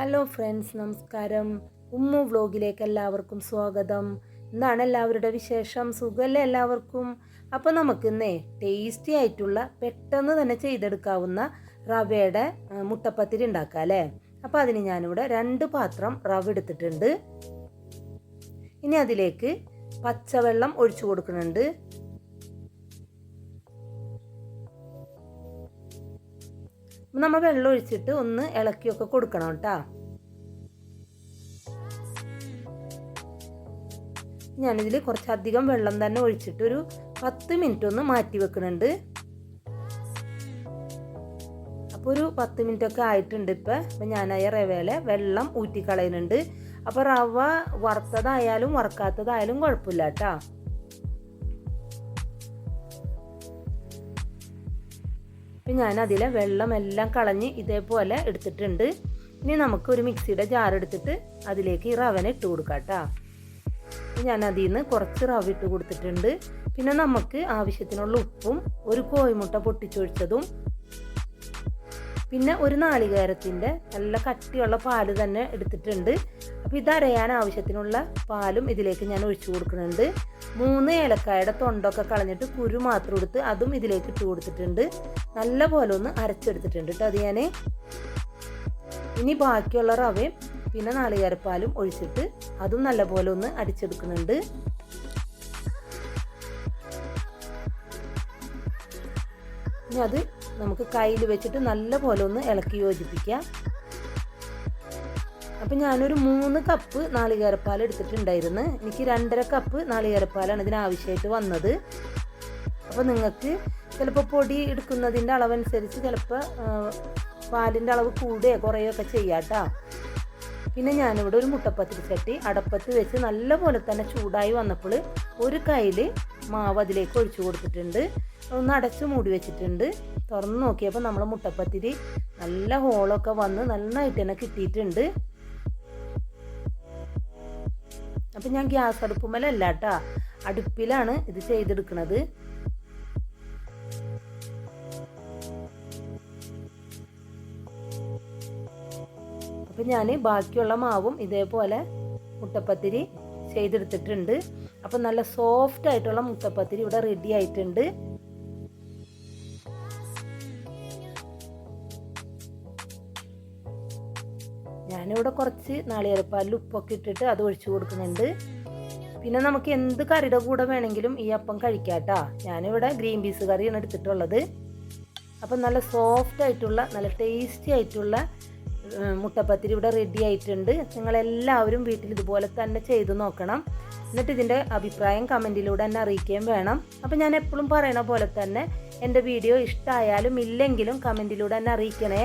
Hello friends നമസ്കാരം. Umm വ്ലോഗിലേക്ക് എല്ലാവർക്കും സ്വാഗതം. എന്താണ് എല്ലാവരുടെ വിശേഷം. സുഖമല്ലേ എല്ലാവർക്കും? അപ്പോൾ നമുക്കിന്നേ ടേസ്റ്റി ആയിട്ടുള്ള പെട്ടെന്ന് തന്നെ ചെയ്തെടുക്കാവുന്ന റവയുടെ മുട്ടപ്പത്തിരി ഉണ്ടാക്കാം അല്ലേ? അപ്പോൾ അതിന് ഞാനിവിടെ രണ്ട് പാത്രം റവ എടുത്തിട്ടുണ്ട്. ഇനി അതിലേക്ക് പച്ചവെള്ളം ഒഴിച്ചു കൊടുക്കുന്നുണ്ട്. നമ്മൾ വെള്ളം ഒഴിച്ചിട്ട് ഒന്ന് ഇളക്കിയൊക്കെ കൊടുക്കണം കേട്ടോ. ഞാനിതിൽ കുറച്ചധികം വെള്ളം തന്നെ ഒഴിച്ചിട്ട് ഒരു പത്ത് മിനിറ്റ് ഒന്ന് മാറ്റി വെക്കുന്നുണ്ട് അപ്പോൾ ഒരു പത്ത് മിനിറ്റ് ഒക്കെ ആയിട്ടുണ്ട് ഇപ്പം. അപ്പം ഞാൻ ആ റവയിലെ വെള്ളം ഊറ്റിക്കളയുന്നുണ്ട്. അപ്പോൾ റവ വറുത്തതായാലും വറുക്കാത്തതായാലും കുഴപ്പമില്ല കേട്ടോ. അപ്പം ഞാൻ അതിലെ വെള്ളം എല്ലാം കളഞ്ഞ് ഇതേപോലെ എടുത്തിട്ടുണ്ട്. ഇനി നമുക്ക് ഒരു മിക്സിയുടെ ജാർ എടുത്തിട്ട് അതിലേക്ക് ഈ റവന ഇട്ട് കൊടുക്കാം കേട്ടോ ഞാൻ അതിൽ നിന്ന് കുറച്ച് റവ ഇട്ട് കൊടുത്തിട്ടുണ്ട്. പിന്നെ നമുക്ക് ആവശ്യത്തിനുള്ള ഉപ്പും ഒരു കോഴിമുട്ട പൊട്ടിച്ചൊഴിച്ചതും പിന്നെ ഒരു നാളികേരത്തിന്റെ നല്ല കട്ടിയുള്ള പാൽ തന്നെ എടുത്തിട്ടുണ്ട്. അപ്പോൾ ഇത് ആവശ്യത്തിനുള്ള പാലും ഇതിലേക്ക് ഞാൻ ഒഴിച്ചു കൊടുക്കുന്നുണ്ട്. മൂന്ന് ഏലക്കായുടെ തൊണ്ടൊക്കെ കളഞ്ഞിട്ട് കുരു മാത്രം എടുത്ത് അതും ഇതിലേക്ക് ഇട്ട് കൊടുത്തിട്ടുണ്ട്. നല്ല പോലെ ഒന്ന് അരച്ചെടുത്തിട്ടുണ്ട് കേട്ടോ അത് ഞാൻ ഇനി ബാക്കിയുള്ള റവയും പിന്നെ നാളികേരപ്പാലും ഒഴിച്ചിട്ട് അതും നല്ല പോലെ ഒന്ന് അടിച്ചെടുക്കുന്നുണ്ട്. ഇനി അത് നമുക്ക് കയ്യിൽ വെച്ചിട്ട് നല്ല പോലെ ഒന്ന് ഇളക്കി യോജിപ്പിക്കാം. അപ്പം ഞാനൊരു മൂന്ന് കപ്പ് നാളികേരപ്പാൽ എടുത്തിട്ടുണ്ടായിരുന്നു. എനിക്ക് രണ്ടര കപ്പ് നാളികേരപ്പാലാണ് ഇതിന് ആവശ്യമായിട്ട് വന്നത്. അപ്പോൾ നിങ്ങൾക്ക് ചിലപ്പോൾ പൊടി എടുക്കുന്നതിന്റെ അളവനുസരിച്ച് ചിലപ്പോൾ പാലിന്റെ അളവ് കൂടുകയോ കുറയുകയൊക്കെ ചെയ്യാം കേട്ടോ പിന്നെ ഞാനിവിടെ ഒരു മുട്ടപ്പത്തിരി ചട്ടി അടപ്പത്ത് വെച്ച് നല്ല പോലെ തന്നെ ചൂടായി വന്നപ്പോൾ ഒരു കയ്യിൽ മാവ് അതിലേക്ക് ഒഴിച്ചു കൊടുത്തിട്ടുണ്ട്. ഒന്ന് അടച്ചു മൂടി വെച്ചിട്ടുണ്ട്. തുറന്ന് നോക്കിയപ്പോൾ നമ്മൾ മുട്ടപ്പത്തിരി നല്ല ഹോളൊക്കെ വന്ന് നന്നായിട്ട് തന്നെ കിട്ടിയിട്ടുണ്ട്. അപ്പം ഞാൻ ഗ്യാസ് അടുപ്പുമല്ല കേട്ടോ അടുപ്പിലാണ് ഇത് ചെയ്തെടുക്കുന്നത് അപ്പം ഞാൻ ബാക്കിയുള്ള മാവും ഇതേപോലെ മുട്ടപ്പത്തിരി ചെയ്തെടുത്തിട്ടുണ്ട്. അപ്പം നല്ല സോഫ്റ്റ് ആയിട്ടുള്ള മുട്ടപ്പത്തിരി ഇവിടെ റെഡി ആയിട്ടുണ്ട്. ഞാനിവിടെ കുറച്ച് നാളികേരപ്പാലിൽ ഉപ്പൊക്കെ ഇട്ടിട്ട് അത് ഒഴിച്ചു കൊടുക്കുന്നുണ്ട്. പിന്നെ നമുക്ക് എന്ത് കറിയുടെ കൂടെ വേണമെങ്കിലും ഈ അപ്പം കഴിക്കാം കേട്ടോ ഞാനിവിടെ ഗ്രീൻ പീസ് കറിയാണ് എടുത്തിട്ടുള്ളത്. അപ്പം നല്ല സോഫ്റ്റ് ആയിട്ടുള്ള നല്ല ടേസ്റ്റി ആയിട്ടുള്ള മുട്ടപ്പത്തിരി ഇവിടെ റെഡി ആയിട്ടുണ്ട്. നിങ്ങളെല്ലാവരും വീട്ടിൽ ഇതുപോലെ തന്നെ ചെയ്തു നോക്കണം. എന്നിട്ട് ഇതിന്റെ അഭിപ്രായം കമന്റിലൂടെ എന്നെ അറിയിക്കുകയും വേണം. അപ്പം ഞാൻ എപ്പോഴും പറയണ പോലെ തന്നെ എന്റെ വീഡിയോ ഇഷ്ടമായാലും ഇല്ലെങ്കിലും കമന്റിലൂടെ എന്നെ അറിയിക്കണേ.